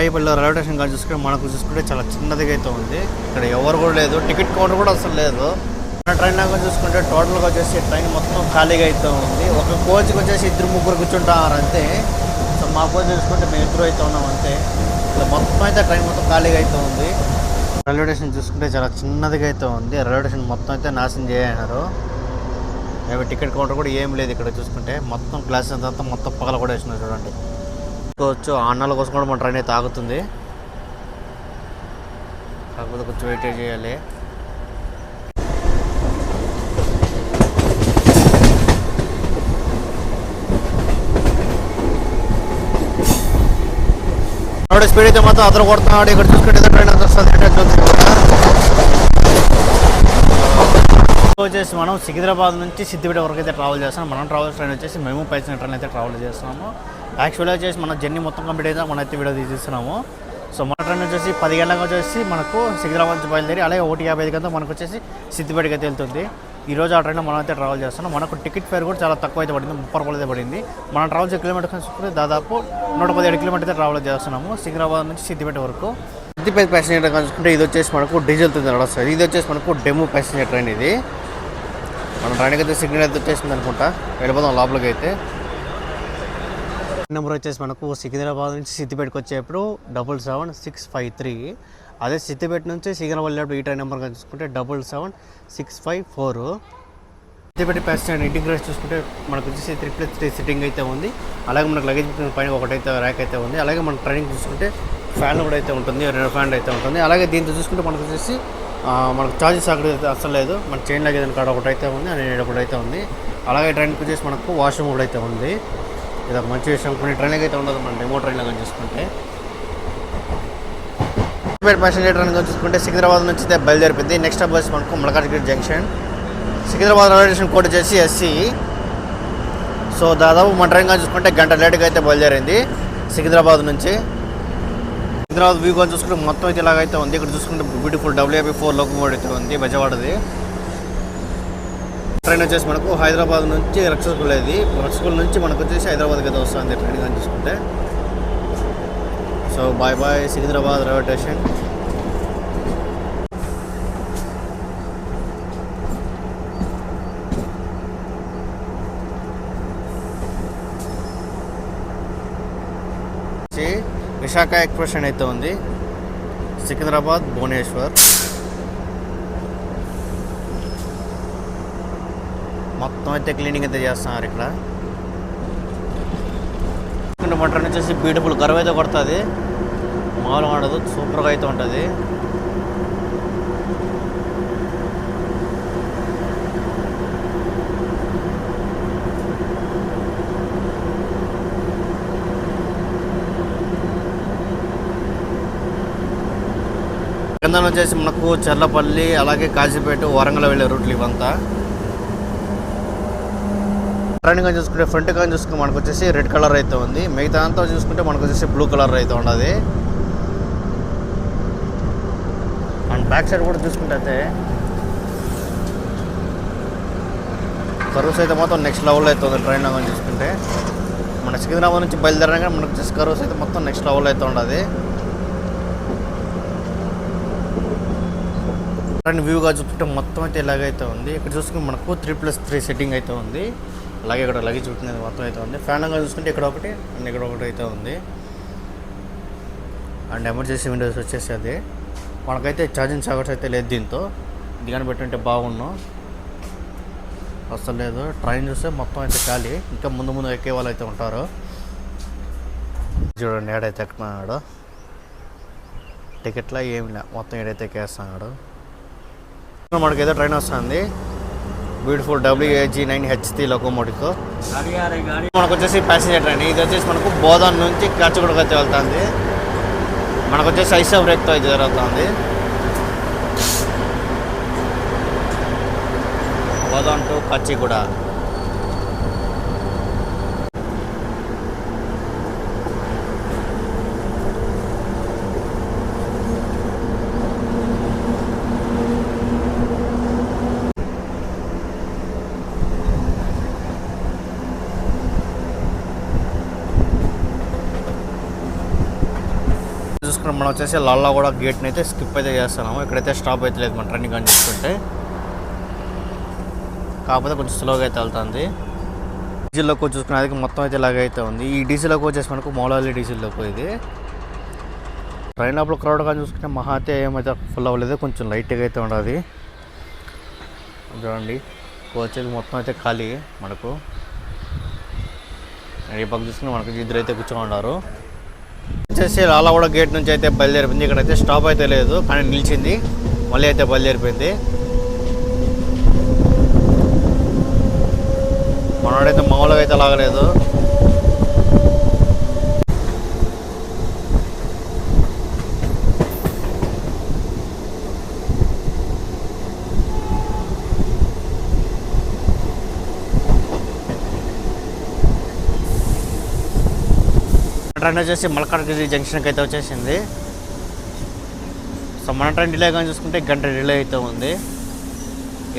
రాయపల్లిలో railway station కానీ చూసుకుంటే మనకు చూసుకుంటే చాలా చిన్నదిగా అయితే ఉంది. ఇక్కడ ఎవరు కూడా లేదు. టికెట్ కౌంటర్ కూడా అసలు లేదు. మన ట్రైన్ లాగా చూసుకుంటే టోటల్గా వచ్చేసి ట్రైన్ మొత్తం ఖాళీగా అయితే ఉంది. ఒక కోచ్కి వచ్చేసి ఇద్దరు ముగ్గురు కూర్చుంటారు అంతే. సో మా కోచ్ చూసుకుంటే మేము ఇద్దరు అయితే ఉన్నాం అంతే. ఇట్లా మొత్తం అయితే ట్రైన్ మొత్తం ఖాళీగా అయితే ఉంది. రైల్వే స్టేషన్ చూసుకుంటే చాలా చిన్నదిగా అయితే ఉంది. రైల్వే స్టేషన్ మొత్తం అయితే నాశనం చేయన్నారు టికెట్ కౌంటర్ కూడా ఏం లేదు ఇక్కడ చూసుకుంటే. మొత్తం గ్లాసెస్ అంతా మొత్తం పగల కూడా వేసినారు చూడండి. చూసుకోవచ్చు ఆ అన్నాల కోసం కూడా మన ట్రైన్ అయితే ఆగుతుంది. కాకపోతే కొంచెం వెయిట్ చేయాలి. స్పీడ్ అయితే మాత్రం అతను కొడుతున్నాడు. ఇక్కడ చూసుకుంటే ట్రైన్ అంత వస్తుంది. వచ్చేసి మనం సికింద్రాబాద్ నుంచి సిద్దిపేట వరకు అయితే ట్రావెల్ చేస్తాం మనం ట్రావెల్ ట్రైన్ వచ్చేసి మేము పైసిన ట్రైన్ అయితే ట్రావెల్ చేస్తున్నాము. యాక్చువల్గా వచ్చేసి మన జర్నీ మొత్తం కంప్లీట్ అయితే మనం అయితే వీడియో తీస్తున్నాము సో మన ట్రైన్ వచ్చేసి పది గంటలకు వచ్చేసి మనకు సికింద్రాబాద్ నుంచి బయలుదేరి అలాగే ఒకటి యాభై ఐదు గంటలకు మనకు వచ్చేసి సిద్దిపేటకి అయితే వెళ్తుంది. ఈ రోజు ఆ ట్రైన్లో మనం అయితే ట్రావెల్ చేస్తున్నాం. మనకు టికెట్ ఫేర్ కూడా చాలా తక్కువ అయితే పడింది ముప్పై రూపాయలు అయితే పడింది. మనం ట్రావెల్ చేసే కిలోమీటర్ చూసుకుంటే దాదాపు నూట పదిహేడు కిలోమీటర్ అయితే ట్రావెల్ చేస్తున్నాము సికింద్రాబాద్ నుంచి సిద్దిపేట వరకు. సిద్దిపేట ప్యాసింజర్ కనుకుంటే ఇది వచ్చేసి మనకు డీజిల్ తుంది వస్తుంది ఇది వచ్చేసి మనకు డెమో ప్యాసింజర్ ట్రైన్ ఇది. మన ట్రైన్కి అయితే సిగ్నల్ అయితే వచ్చేసింది అనుకుంటా. వెళ్ళిపోదాం లోపలికి అయితే. నెంబర్ వచ్చేసి మనకు సికింద్రాబాద్ నుంచి సిద్దిపేటకి వచ్చేప్పుడు double seven six five three. అదే సిద్దిపేట నుంచి సికింద్రాబాద్ వెళ్ళేప్పుడు ఈ ట్రైన్ నెంబర్ చూసుకుంటే double seven six five four. Siddipet passenger integrate చూసుకుంటే మనకు వచ్చేసి త్రీ ప్లస్ త్రీ సిట్టింగ్ అయితే ఉంది. అలాగే మనకు లగేజ్ పైన ఒకటైతే ర్యాక్ అయితే ఉంది. అలాగే మన ట్రైనింగ్ చూసుకుంటే ఫ్యాన్ కూడా అయితే ఉంటుంది రెండు ఫ్యాన్ అయితే ఉంటుంది. అలాగే దీంతో చూసుకుంటే మనకు వచ్చేసి మనకు చార్జెస్ అక్కడ అసలు లేదు. మన చైన్ లగేజ్ కాడ ఒకటి అయితే ఉంది అని ఒకటి అయితే ఉంది. అలాగే ట్రైన్కి వచ్చేసి మనకు వాష్రూమ్ కూడా అయితే ఉంది. ఇది ఒక మంచి విషయం. కొన్ని ట్రైన్కి అయితే ఉండదు మన డెమో ట్రైన్లో కానీ చూసుకుంటే. సిద్దిపేట ప్యాసింజర్ ట్రైన్ కానీ చూసుకుంటే సికింద్రాబాద్ నుంచి అయితే బయలుదేరిపోయింది. నెక్స్ట్ బస్ మనకు Malkajgiri junction Secunderabad railway station code వచ్చేసి ఎస్సీ. సో దాదాపు మన ట్రైన్ కానీ చూసుకుంటే గంట లేట్గా అయితే బయలుదేరింది సికింద్రాబాద్ నుంచి. సికింద్రాబాద్ వ్యూ కానీ చూసుకుంటే మొత్తం అయితే ఇలాగైతే ఉంది. ఇక్కడ చూసుకుంటే బ్యూటిఫుల్ డబ్ల్యూఏపీ ఫోర్ లోకమోడ్ అయితే ఉంది. బెజవాడది. ట్రైన్ వచ్చేసి మనకు హైదరాబాద్ నుంచి రక్షకుల్ ఇది. రక్షకుల నుంచి మనకు వచ్చేసి హైదరాబాద్కి అయితే వస్తుంది ట్రైన్ కానీ చూసుకుంటే. So bye bye Secunderabad railway station. వచ్చి విశాఖ ఎక్స్ప్రెషన్ అయితే ఉంది. సికింద్రాబాద్ భువనేశ్వర్. మొత్తం అయితే క్లీనింగ్ అయితే చేస్తున్నారు ఇక్కడ. మటన్ వచ్చేసి బ్యూటిఫుల్ కరువు అయితే కొడుతుంది. మామూలుగా ఉండదు సూపర్గా అయితే ఉంటుంది. కింద వచ్చేసి మనకు చర్లపల్లి అలాగే కాజీపేట వరంగల్ వెళ్ళే రూట్లు ఇవంతా. ఫ్రంట్ కానీ చూసుకుంటే ఫ్రంట్ కానీ చూసుకుంటే మనకు వచ్చేసి రెడ్ కలర్ అయితే ఉంది. మిగతా అంతా చూసుకుంటే మనకు వచ్చేసి బ్లూ కలర్ అయితే ఉండదు. అండ్ బ్యాక్ సైడ్ కూడా చూసుకుంటే అయితే కర్వ్స్ అయితే మొత్తం నెక్స్ట్ లెవెల్ అయితే ఉంది ట్రైన్లో కానీ చూసుకుంటే. మన సికింద్రాబాద్ నుంచి బయలుదేరాక మనకు వచ్చేసి కర్వ్స్ అయితే మొత్తం నెక్స్ట్ లెవెల్ అయితే ఉండదు. ట్రైన్ వ్యూగా చూసుకుంటే మొత్తం అయితే ఇలాగైతే ఉంది. ఇక్కడ చూసుకుంటే మనకు త్రీ ప్లస్ త్రీ సెట్టింగ్ అయితే ఉంది. అలాగే ఇక్కడ లగేజ్ చూసుకునేది మొత్తం అయితే ఉంది. ఫ్యాన్గా చూసుకుంటే ఇక్కడ ఒకటి అండ్ ఇక్కడ ఒకటి అయితే ఉంది. అండ్ ఎమర్జెన్సీ విండోస్ వచ్చేసి అది. మనకైతే ఛార్జింగ్ సాగర్స్ అయితే లేదు దీంతో. ఇది కానీ పెట్టుంటే బాగున్నాం అసలు లేదు. ట్రైన్ చూస్తే మొత్తం అయితే ఖాళీ. ఇంకా ముందు ముందు ఎక్కే వాళ్ళు అయితే ఉంటారు. చూడండి ఏడైతే ఎక్కుతున్నాడు టికెట్లో ఏమి లే. మొత్తం ఏడైతే ఎక్కేస్తున్నాడు. మనకి ఏదో ట్రైన్ వస్తుంది. Beautiful WAG nine HT locomotive మనకు వచ్చేసి ప్యాసింజర్ ట్రైన్ ఇది వచ్చేసి మనకు బోధన్ నుంచి కాచిగూడకి అయితే వెళ్తుంది. మనకు వచ్చేసి ఐసా బ్రేక్తో ఇది జరుగుతుంది. బోధన్ టు కాచిగూడ. మనం వచ్చేసి లల్లా కూడా గేట్ని అయితే స్కిప్ అయితే చేస్తున్నాము. ఇక్కడైతే స్టాప్ అయితే లేదు మన ట్రైనింగ్ అని చూసుకుంటే కాకపోతే కొంచెం స్లోగా అయితే వెళ్తుంది. డీజిల్లో లోకో చూసుకునేది మొత్తం అయితే ఇలాగ అయితే ఉంది. ఈ డీజిల్ లోకో వచ్చేసి మనకు మౌలాలి డీజిల్లో ఇది. ట్రైన్ లోపల క్రౌడ్ కానీ చూసుకుంటే మహా అయితే ఏమైతే ఫుల్ అవ్వలేదు. కొంచెం లైట్గా అయితే ఉండదు. చూడండి. వచ్చేది మొత్తం అయితే ఖాళీ మనకు. ఈ పక్క చూసుకుని మనకు ఇద్దరు అయితే కూర్చొని ఉన్నారు. వచ్చేసి లాలవాడ గేట్ నుంచి అయితే బయలుదేరిపోయింది. ఇక్కడైతే స్టాప్ అయితే లేదు కానీ నిలిచింది. మళ్ళీ అయితే బయలుదేరిపోయింది. మనోడైతే మామూలుగా అయితే లాగలేదు. ట్రైన్ వచ్చేసి మల్కాడ్గిరి జంక్షన్కి అయితే వచ్చేసింది. సో మన ట్రైన్ డిలే కానీ చూసుకుంటే గంట డిలే అయితే ఉంది.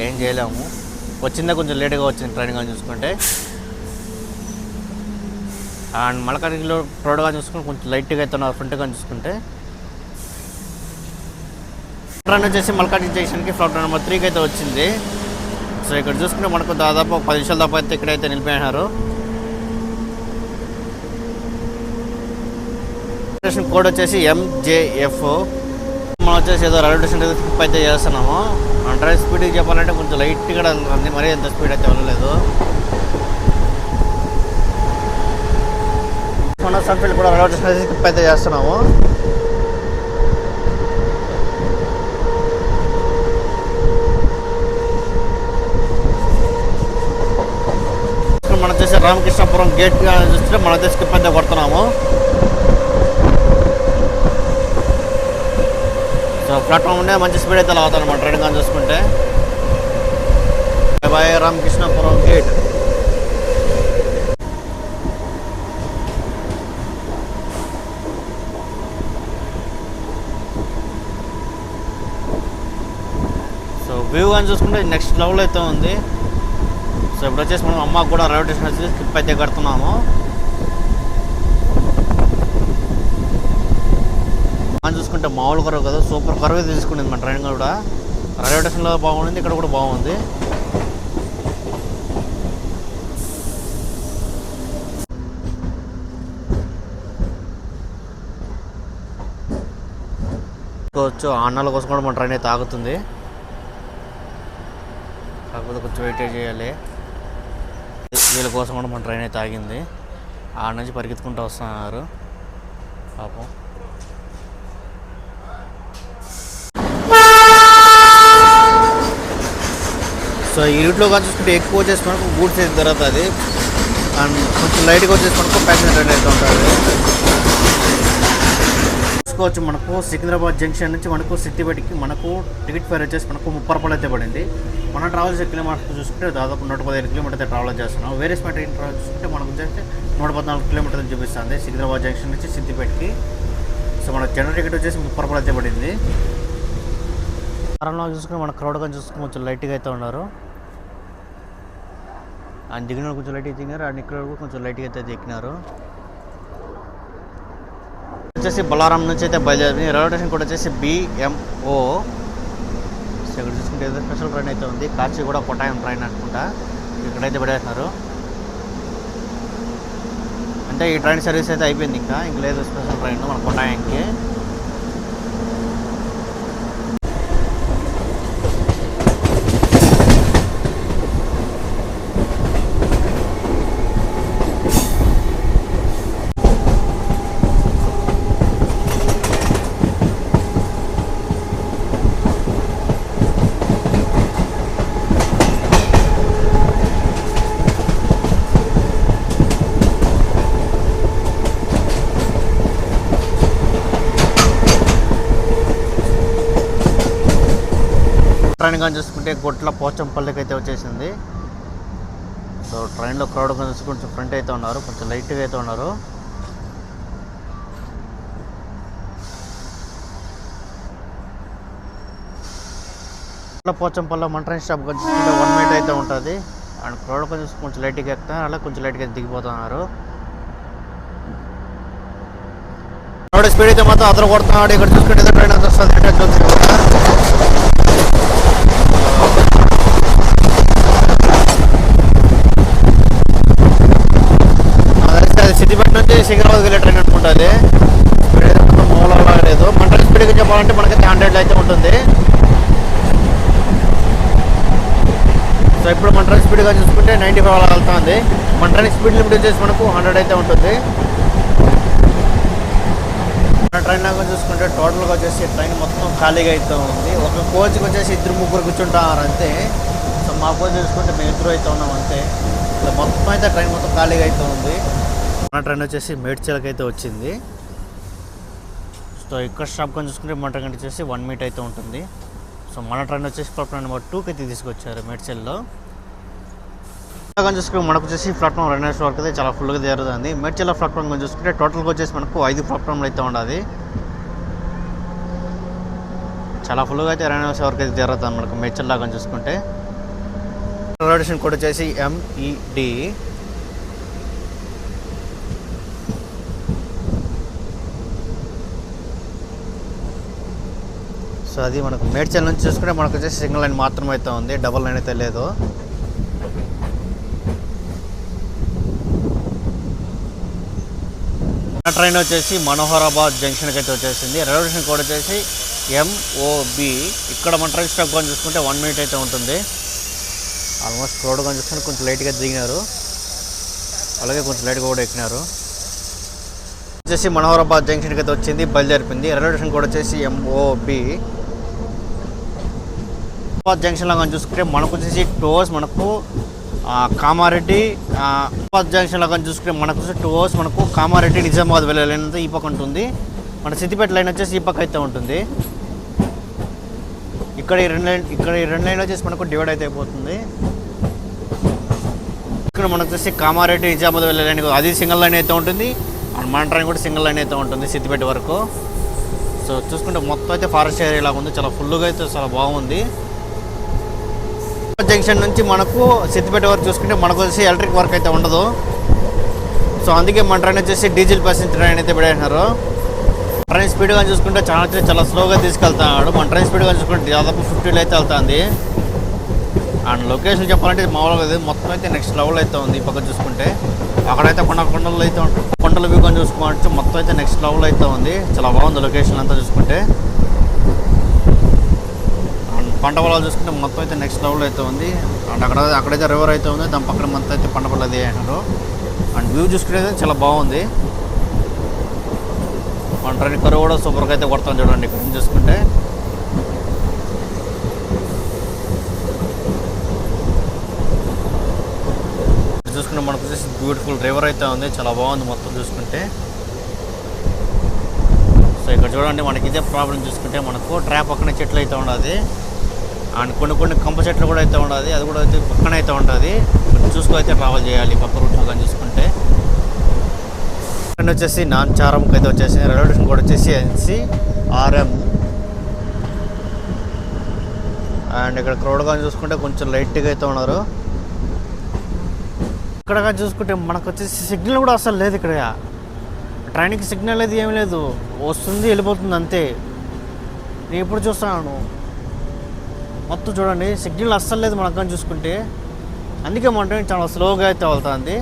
ఏం చేయలేము. వచ్చిందే కొంచెం లేట్గా వచ్చింది ట్రైన్ కానీ చూసుకుంటే. అండ్ మల్కాడ్గిరిలో రోడ్ కానీ చూసుకుంటే కొంచెం లైట్గా అయితే ఉన్నారు ఫ్రంట్ కానీ చూసుకుంటే. ట్రైన్ వచ్చేసి మల్కాడ్గిరి జంక్షన్కి ఫ్లాట్ నెంబర్ త్రీకి అయితే వచ్చింది. సో ఇక్కడ చూసుకుంటే మనకు దాదాపు ఒక పది నిమిషాల దాకా అయితే ఇక్కడైతే నిలిపోయినారు రిజిస్ట్రేషన్ కోడ్ వచ్చేసి ఎంజేఎఫ్ మనం వచ్చేసి ఏదో రైల్వే స్టేషన్ దగ్గర స్కిప్ అయితే చేస్తున్నాము. డ్రైవ్ స్పీడ్ చెప్పాలంటే కొంచెం లైట్గా ఉంది మరీ ఎంత స్పీడ్ అయితే వెళ్ళలేదు మన సన్ఫీల్డ్ కూడా రైల్వే స్టేషన్ దగ్గర స్కిప్ అయితే చేస్తున్నాము. మనం వచ్చేసి రామకృష్ణపురం గేట్ చూస్తే మనం దేశ స్కిప్ అయితే కొడుతున్నాము. సో ప్లాట్ఫామ్ ఉండే మంచి స్పీడ్ అయితే అవుతుంది అనమాట రెండు కానీ చూసుకుంటే. Bye Ramakrishnapuram gate. So view కానీ చూసుకుంటే నెక్స్ట్ లెవెల్ అయితే ఉంది. సో ఇప్పుడు వచ్చేసి మనం అమ్మకు కూడా రైల్వే స్టేషన్ వచ్చి స్కిప్ అయితే కడుతున్నాము. మనం చూసుకుంటే మామూలు కరువు కదా సూపర్ కరువు తీసుకునేది మన ట్రైన్ కూడా. రైల్వే స్టేషన్లో బాగుంది ఇక్కడ కూడా బాగుంది. వచ్చు అన్నాల కోసం కూడా మన ట్రైన్ అయితే ఆగుతుంది. కాకపోతే కొంచెం వెయిట్ చేయాలి. వీళ్ళ కోసం కూడా మన ట్రైన్ అయితే ఆగింది. ఆడ నుంచి పరిగెత్తుకుంటూ వస్తున్నారు. పాపం. సో ఈ రూట్లో కానీ చూసుకుంటే ఎక్కువ వచ్చేసి మనకు గూడ్స్ అయితే దొరుకుతుంది. అండ్ కొంచెం లైట్గా వచ్చేసి మనకు ప్యాసింజర్ అయితే ఉంటుంది. చూసుకోవచ్చు మనకు సికింద్రాబాద్ జంక్షన్ నుంచి మనకు సిద్దిపేటకి మనకు టికెట్ ఫేర్ వచ్చేసి మనకు ముప్పై రూపాయలు అయితే పడింది. మనం ట్రావెల్ చేసే కిలోమీటర్స్ చూసుకుంటే దాదాపు నూట పదిహేను కిలోమీటర్ అయితే ట్రావెల్ చేస్తున్నాం. వేరే స్మార్ట్ ట్రైన్ ట్రావెల్ చూసుకుంటే మనకు వచ్చేసి నూట పద్నాలుగు కిలోమీటర్లు చూపిస్తుంది సికింద్రాబాద్ జంక్షన్ నుంచి సిద్దిపేటకి సో మన జనరల్ టికెట్ వచ్చేసి ముప్పై రూపాయలు అయితే పడింది. కారణంలో చూసుకుని మన క్రౌడ్ కానీ చూసుకుని కొంచెం లైట్గా అయితే ఉన్నారు. ఆయన దిగిన కొంచెం లైట్గా దిగినారు ఆయన ఇక్కడ కూడా కొంచెం లైట్గా అయితే దిగినారు వచ్చేసి బొలారం నుంచి అయితే బయలుదేరి రైల్వే స్టేషన్ కూడా వచ్చేసి బిఎంఓ ఇక్కడ చూసుకుంటే ఏదో స్పెషల్ ట్రైన్ అయితే ఉంది కాచి కూడా కొట్టాయం ట్రైన్ అనుకుంటా. ఇక్కడైతే పడేస్తున్నారు. అంటే ఈ ట్రైన్ సర్వీస్ అయితే అయిపోయింది ఇంకా ఇంక లేదు స్పెషల్ ట్రైన్ మన కొట్టాయంకి ట్రైన్ కానీ చూసుకుంటే గొట్ల పోచంపల్లికి అయితే వచ్చేసింది. సో ట్రైన్లో క్రౌడ్ కొంచెం కొంచెం ఫ్రంట్ అయితే ఉన్నారు కొంచెం లైట్గా అయితే ఉన్నారు. గొట్ల పోచంపల్లి మన ట్రైన్ స్టాప్ కొంచెం చూసుకుంటే వన్ మినిట్ అయితే ఉంటుంది. అండ్ క్రౌడ్ కొంచెం కొంచెం లైట్గా ఎక్కుతారు అలా కొంచెం లైట్గా దిగిపోతున్నారు. క్రౌడ్ స్పీడ్ అయితే మాత్రం అదర కొడుతున్నాడు ఇక్కడ చూసుకుంటే ట్రైన్ ట్రైన్ వస్తుంది సిద్దిపేట నుంచి సికింద్రాబాద్కి వెళ్ళే ట్రైన్ అనుకుంటుంది. స్పీడ్ అయితే మొత్తం మూలలో లేదు మంటల స్పీడ్కి స్పీడ్గా చెప్పాలంటే మనకైతే హండ్రెడ్లో అయితే ఉంటుంది. సో ఇప్పుడు మంటల స్పీడ్గా చూసుకుంటే నైంటీ ఫైవ్ అలా వెళ్తుంది. మంటల స్పీడ్ లిమిట్ వచ్చేసి మనకు హండ్రెడ్ అయితే ఉంటుంది. మన ట్రైన్ లాగా చూసుకుంటే టోటల్గా వచ్చేసి ట్రైన్ మొత్తం ఖాళీగా అయితే ఉంది. ఒక కోచ్కి వచ్చేసి ఇద్దరు ముగ్గురు కూర్చుంటారు అంతే. సో మా కోచ్ చూసుకుంటే మేము ఇద్దరు అయితే ఉన్నాం అంతే. మొత్తం అయితే ట్రైన్ మొత్తం ఖాళీగా అయితే ఉంది. మన ట్రైన్ వచ్చేసి మేడ్చల్కి అయితే వచ్చింది. సో ఇక్కడ స్టాప్ కొని చూసుకుంటే మన ట్రైన్ వచ్చేసి వన్ మీట్ అయితే ఉంటుంది. సో మన ట్రైన్ వచ్చేసి ప్లాట్ఫామ్ నెంబర్ టూకి అయితే తీసుకొచ్చారు మేడ్చల్లో కానీ చూసుకుంటే మనకు వచ్చేసి ప్లాట్ఫామ్ రెండు వరకు అయితే చాలా ఫుల్గా జరుగుతుంది మేడ్చల్ ప్లాట్ఫామ్ కానీ చూసుకుంటే టోటల్గా వచ్చేసి మనకు ఐదు ప్లాట్ఫామ్లు అయితే ఉండాలి. చాలా ఫుల్గా అయితే రెండు వరకు అయితే జరుగుతుంది మనకు మేడ్చల్ లాగా చూసుకుంటే. రిజర్వేషన్ కోడ్ వచ్చేసి ఎంఈడి అది మనకు మేడ్చల్ నుంచి చూసుకుంటే మనకు వచ్చేసి సింగిల్ లైన్ మాత్రమే అయితే ఉంది డబుల్ లైన్ అయితే లేదు. ట్రైన్ వచ్చేసి మనోహరాబాద్ జంక్షన్కి అయితే వచ్చేసింది. రిజర్వేషన్ కోడ్ వచ్చేసి ఎంఓబి ఇక్కడ మన ట్రైన్ స్టాప్ కానీ చూసుకుంటే వన్ మినిట్ అయితే ఉంటుంది. ఆల్మోస్ట్ రోడ్ కానీ చూసుకుంటే కొంచెం లైట్గా దిగినారు. అలాగే కొంచెం లైట్గా కూడా ఎక్కినారు. వచ్చేసి మనోహరాబాద్ జంక్షన్కి అయితే వచ్చింది బయలుదేరిపోయింది. స్టేషన్ కూడా వచ్చేసి ఎంఓబి హైదరాబాద్ జంక్షన్లో కానీ చూసుకుంటే మనకు వచ్చేసి టోస్ మనకు కామారెడ్డి హైదరాబాద్ జంక్షన్లో కానీ చూసుకుంటే మనకు వచ్చి టోస్ మనకు కామారెడ్డి నిజామాబాద్ వెళ్ళే లైన్ ఈ పక్క ఉంటుంది. మన సిద్దిపేట లైన్ వచ్చేసి ఈ పక్క అయితే ఉంటుంది. ఇక్కడ ఈ రెండు లైన్ ఇక్కడ ఈ రెండు లైన్ వచ్చేసి మనకు డివైడ్ అయితే అయిపోతుంది. ఇక్కడ మనకు వచ్చేసి కామారెడ్డి నిజామాబాద్ వెళ్ళే లైన్ అది సింగిల్ లైన్ అయితే ఉంటుంది. అండ్ మన ట్రైన్ కూడా సింగిల్ లైన్ అయితే ఉంటుంది సిద్దిపేట వరకు. సో చూసుకుంటే మొత్తం అయితే ఫారెస్ట్ ఏరియా లాగా ఉంది. చాలా ఫుల్గా అయితే చాలా బాగుంది. జంక్షన్ నుంచి మనకు సిద్దిపేట వరకు చూసుకుంటే మనకు వచ్చేసి ఎలక్ట్రిక్ వర్క్ అయితే ఉండదు. సో అందుకే మన ట్రైన్ వచ్చేసి డీజిల్ ప్యాసింజర్ ట్రైన్ అయితే పెడేసినారు ట్రైన్ స్పీడ్గా చూసుకుంటే చాలా చాలా స్లోగా తీసుకెళ్తున్నాడు. మన ట్రైన్ స్పీడ్గా చూసుకుంటే దాదాపు ఫిఫ్టీలో అయితే వెళ్తుంది. అండ్ లొకేషన్ చెప్పాలంటే మామూలుగా ఇది మొత్తం అయితే నెక్స్ట్ లెవెల్ అయితే ఉంది ఈ పక్క చూసుకుంటే. అక్కడైతే కొండ కొండలు అయితే ఉంటాయి. కొండల వ్యూ కానీ చూసుకోవచ్చు మొత్తం అయితే నెక్స్ట్ లెవెల్ అయితే ఉంది. చాలా బాగుంది లొకేషన్ అంతా చూసుకుంటే. పంట పొలాలు చూసుకుంటే మొత్తం అయితే నెక్స్ట్ లెవెల్ అయితే ఉంది. అండ్ అక్కడ అక్కడైతే రివర్ అయితే ఉంది. దాని పక్కన మొత్తం అయితే పంట పొలాలు అది అంటారు. అండ్ వ్యూ చూసుకుంటే చాలా బాగుంది. మన ట్రైన్ కరువు కూడా సూపర్గా అయితే కొడతాం చూడండి ఇక్కడ నుంచి చూసుకుంటే. చూసుకుంటే మనకు వచ్చేసి బ్యూటిఫుల్ రివర్ అయితే ఉంది. చాలా బాగుంది మొత్తం చూసుకుంటే. సో ఇక్కడ చూడండి మనకి ఇదే ప్రాబ్లం చూసుకుంటే మనకు ట్రాప్ పక్కన చెట్లు అయితే ఉండదు. అండ్ కొన్ని కొన్ని కంప చెట్లు కూడా అయితే ఉండదు అది కూడా అయితే పక్కన అయితే ఉంటుంది కొంచెం అయితే ట్రావెల్ చేయాలి పక్క రూట్లో కానీ చూసుకుంటే. ట్రైన్ వచ్చేసి నాంచారంకి అయితే వచ్చేసి రైల్వే స్టేషన్ కూడా వచ్చేసి N C R M. And ఇక్కడ క్రౌడ్ కానీ చూసుకుంటే కొంచెం లైట్గా అయితే ఉన్నారు. ఇక్కడ కానీ చూసుకుంటే మనకు వచ్చేసి సిగ్నల్ కూడా అసలు లేదు ఇక్కడ. ట్రైన్కి సిగ్నల్ లేదు ఏమీ లేదు. వస్తుంది వెళ్ళిపోతుంది అంతే. నేను ఎప్పుడు చూస్తున్నాను మొత్తం చూడండి సిగ్నల్ అస్సలు లేదు మనకు కానీ చూసుకుంటే. అందుకే మన చాలా స్లోగా అయితే వెళ్తుంది.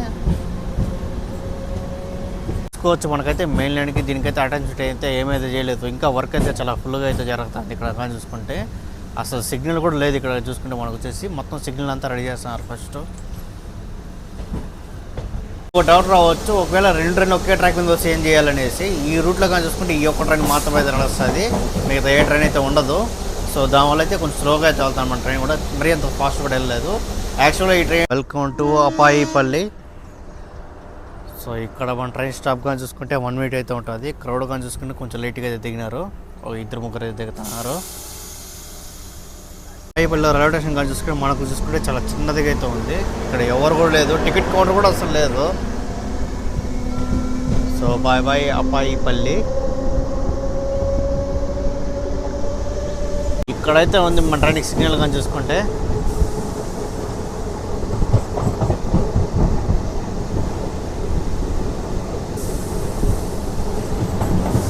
చూసుకోవచ్చు మనకైతే మెయిన్ లైన్కి దీనికైతే అటెన్షన్ అయితే ఏమైతే చేయలేదు. ఇంకా వర్క్ అయితే చాలా ఫుల్గా అయితే జరుగుతుంది ఇక్కడ కానీ చూసుకుంటే. అసలు సిగ్నల్ కూడా లేదు ఇక్కడ చూసుకుంటే మనకు వచ్చేసి. మొత్తం సిగ్నల్ అంతా రెడీ చేస్తున్నారు ఫస్ట్. ఒక డౌట్ రావచ్చు ఒకవేళ రెండు ట్రైన్ ఒకే ట్రాక్ మీద వస్తే ఏం చేయాలనేసి. ఈ రూట్లో కానీ చూసుకుంటే ఈ ఒక్క ట్రైన్ మాత్రమే అయితే నడుస్తుంది. మిగతా ఏ ట్రైన్ అయితే ఉండదు. సో దానివల్ల అయితే కొంచెం స్లోగా అయితే వెళ్తాను మన ట్రైన్ కూడా మరీ అంత ఫాస్ట్ కూడా వెళ్ళలేదు. యాక్చువల్గా ఈ train welcome to Appaipally. So ఇక్కడ మన ట్రైన్ స్టాప్ కానీ చూసుకుంటే వన్ మినిట్ అయితే ఉంటుంది. క్రౌడ్ కానీ చూసుకుంటే కొంచెం లేట్గా అయితే దిగినారు. ఒక ఇద్దరు ముగ్గురు అయితే దిగుతున్నారు. అపాయిపల్లిలో రైల్వే స్టేషన్ కానీ చూసుకుంటే మనకు చూసుకుంటే చాలా చిన్నదిగా అయితే ఉంది. ఇక్కడ ఎవరు కూడా లేదు. టికెట్ కౌంటర్ కూడా అసలు లేదు. So bye bye Appaipally. ఇక్కడైతే ఉంది మన సిగ్నల్ కానీ చూసుకుంటే.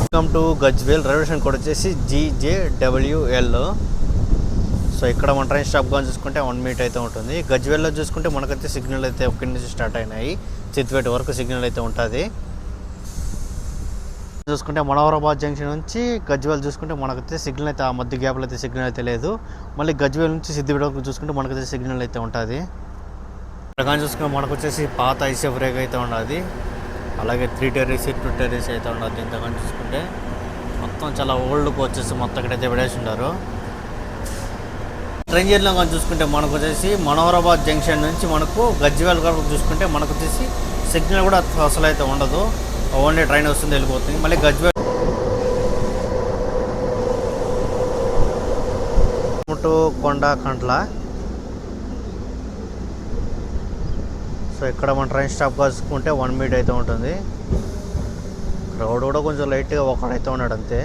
Welcome to Gajwel railway station code వచ్చేసి జీజేడబ్ల్యూఎల్ సో ఇక్కడ మన ట్రైన్ స్టాప్ కానీ చూసుకుంటే వన్ మినిట్ అయితే ఉంటుంది. గజ్వేల్లో చూసుకుంటే మనకైతే సిగ్నల్ అయితే ఒకటి నుంచి స్టార్ట్ అయినాయి. చిత్తుపేట వరకు సిగ్నల్ అయితే ఉంటుంది. చూసుకుంటే మనోహరాబాద్ జంక్షన్ నుంచి గజ్వేల్ చూసుకుంటే మనకైతే సిగ్నల్ అయితే ఆ మధ్య గ్యాప్లో అయితే సిగ్నల్ అయితే లేదు. మళ్ళీ గజ్వేల్ నుంచి సిద్దిపేట చూసుకుంటే మనకైతే సిగ్నల్ అయితే ఉంటుంది. ప్రకారం కానీ చూసుకుంటే మనకు వచ్చేసి పాత ఐసీఎఫ్ రేక్ అయితే ఉన్నది అలాగే త్రీ టెర్రీస్ టూ టెర్రీస్ అయితే ఉండదు ఇంతకని చూసుకుంటే. మొత్తం చాలా ఓల్డ్ వచ్చేసి మొత్తం ఇక్కడైతే పడేసి ఉంటారు ట్రైన్ జర్నీలో కానీ చూసుకుంటే మనకు వచ్చేసి మనోహరాబాద్ జంక్షన్ నుంచి మనకు గజ్వేల్ వరకు చూసుకుంటే మనకు వచ్చేసి సిగ్నల్ కూడా అసలు అయితే ఉండదు. ఓన్లీ ట్రైన్ వస్తుంది వెళ్ళిపోతుంది. మళ్ళీ గజ్వేల్ టు కొండ కంట్ల. సో ఇక్కడ మన ట్రైన్ స్టాప్ కలుసుకుంటే వన్ మినిట్ అయితే ఉంటుంది. క్రౌడ్ కూడా కొంచెం లైట్గా ఒకడైతే ఉన్నాడు అంతే.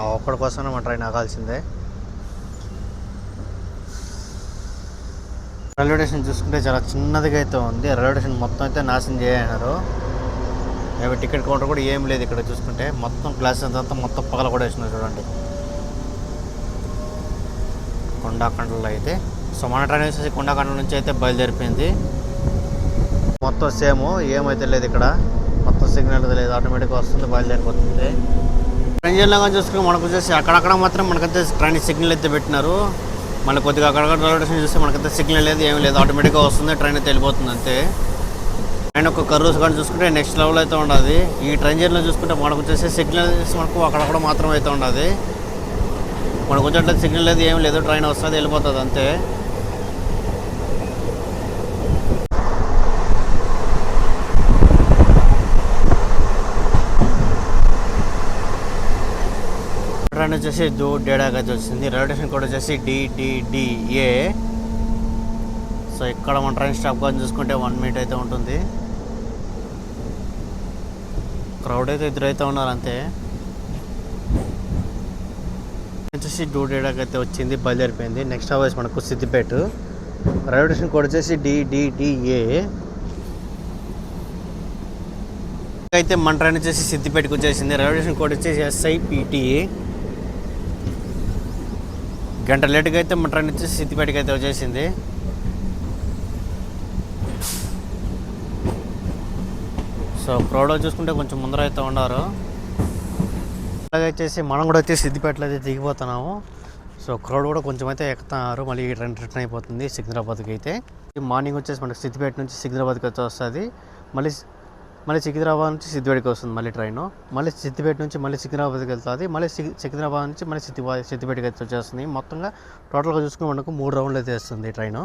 ఆ ఒక్కడి కోసమే మన ట్రైన్ ఆగాల్సిందే. రైల్వే స్టేషన్ చూసుకుంటే చాలా చిన్నదిగా అయితే ఉంది. రైల్వే స్టేషన్ మొత్తం అయితే నాశనం చేయన్నారు అవి టికెట్ కౌంటర్ కూడా ఏం లేదు ఇక్కడ చూసుకుంటే. మొత్తం గ్లాస్ అంతా మొత్తం పగల కూడా వేసినారు చూడండి కొండాకండలో అయితే. సో మన ట్రైన్ వచ్చేసి కొండాకండ నుంచి అయితే బయలుదేరిపోయింది. మొత్తం సేమ్. ఏమైతే లేదు ఇక్కడ. మొత్తం సిగ్నల్ లేదు. ఆటోమేటిక్గా వస్తుంది బయలుదేరిపోతుంది. ట్రైన్ జర్నీలో చూసుకుని మనకు వచ్చేసి అక్కడక్కడ మాత్రం మనకైతే ట్రైన్ సిగ్నల్ అయితే పెట్టినారు. మన కొద్దిగా అక్కడక్కడ రైల్వే స్టేషన్ చూస్తే మనకైతే సిగ్నల్ లేదు ఏమి లేదు. ఆటోమేటిక్గా వస్తుంది ట్రైన్ అయితే వెళ్ళిపోతుంది అంతే. ట్రైన్ ఒక కర్రూస్ కానీ చూసుకుంటే నెక్స్ట్ లెవెల్ అయితే ఉండదు. ఈ ట్రైన్ జర్నీలో చూసుకుంటే మనకు వచ్చేసి సిగ్నల్ మనకు అక్కడక్కడ మాత్రం అయితే ఉండదు. మనకు వచ్చేట్లయితే సిగ్నల్ లేదు ఏం లేదు. ట్రైన్ వస్తుంది వెళ్ళిపోతుంది అంతే. ట్రైన్ వచ్చేసి దో డేడాగా అయితే వచ్చింది. రైల్వే స్టేషన్ కూడా వచ్చేసి డిడిడిఏ సో ఇక్కడ మన ట్రైన్ స్టాప్ కానీ చూసుకుంటే వన్ మినిట్ అయితే ఉంటుంది. క్రౌడ్ అయితే ఇద్దరు అయితే ఉన్నారు అంతే. వచ్చేసి డూ డూడేడాకి అయితే వచ్చింది బయలుదేరిపోయింది. నెక్స్ట్ అవర్స్ మనకు సిద్దిపేట. రైల్వే స్టేషన్ కోడ్ వచ్చేసి డిడిడిఏ అయితే మన ట్రైన్ వచ్చేసి సిద్దిపేటకు వచ్చేసింది. రైల్వే స్టేషన్ కోడ్ వచ్చేసి ఎస్ఐపిటి గంట లేటుగా అయితే మన ట్రైన్ వచ్చేసి సిద్దిపేటకి అయితే వచ్చేసింది. సో క్రౌడ్ చూసుకుంటే కొంచెం ముందర అయితే ఉన్నారు. అలాగే వచ్చేసి మనం కూడా వచ్చేసి సిద్దిపేటలో అయితే దిగిపోతున్నాము. సో క్రౌడ్ కూడా కొంచెం అయితే ఎక్కుతున్నారు మళ్ళీ రిటర్న్ రిటర్న్ అయిపోతుంది సికింద్రాబాద్కి అయితే. మార్నింగ్ వచ్చేసి మనకి సిద్దిపేట నుంచి సికింద్రాబాద్కి వచ్చి వస్తుంది. మళ్ళీ మళ్ళీ సికింద్రాబాద్ నుంచి సిద్దిపేటకి వస్తుంది మళ్ళీ ట్రైన్. మళ్ళీ సిద్దిపేట నుంచి మళ్ళీ సికింద్రాబాద్కి వెళ్తుంది. మళ్ళీ సికింద్రాబాద్ నుంచి మళ్ళీ సిద్దిపా సిద్దిపేటకి వచ్చేస్తుంది. మొత్తంగా టోటల్గా చూసుకుని మనకు మూడు రౌండ్లు అయితే వేస్తుంది ఈ ట్రైన్.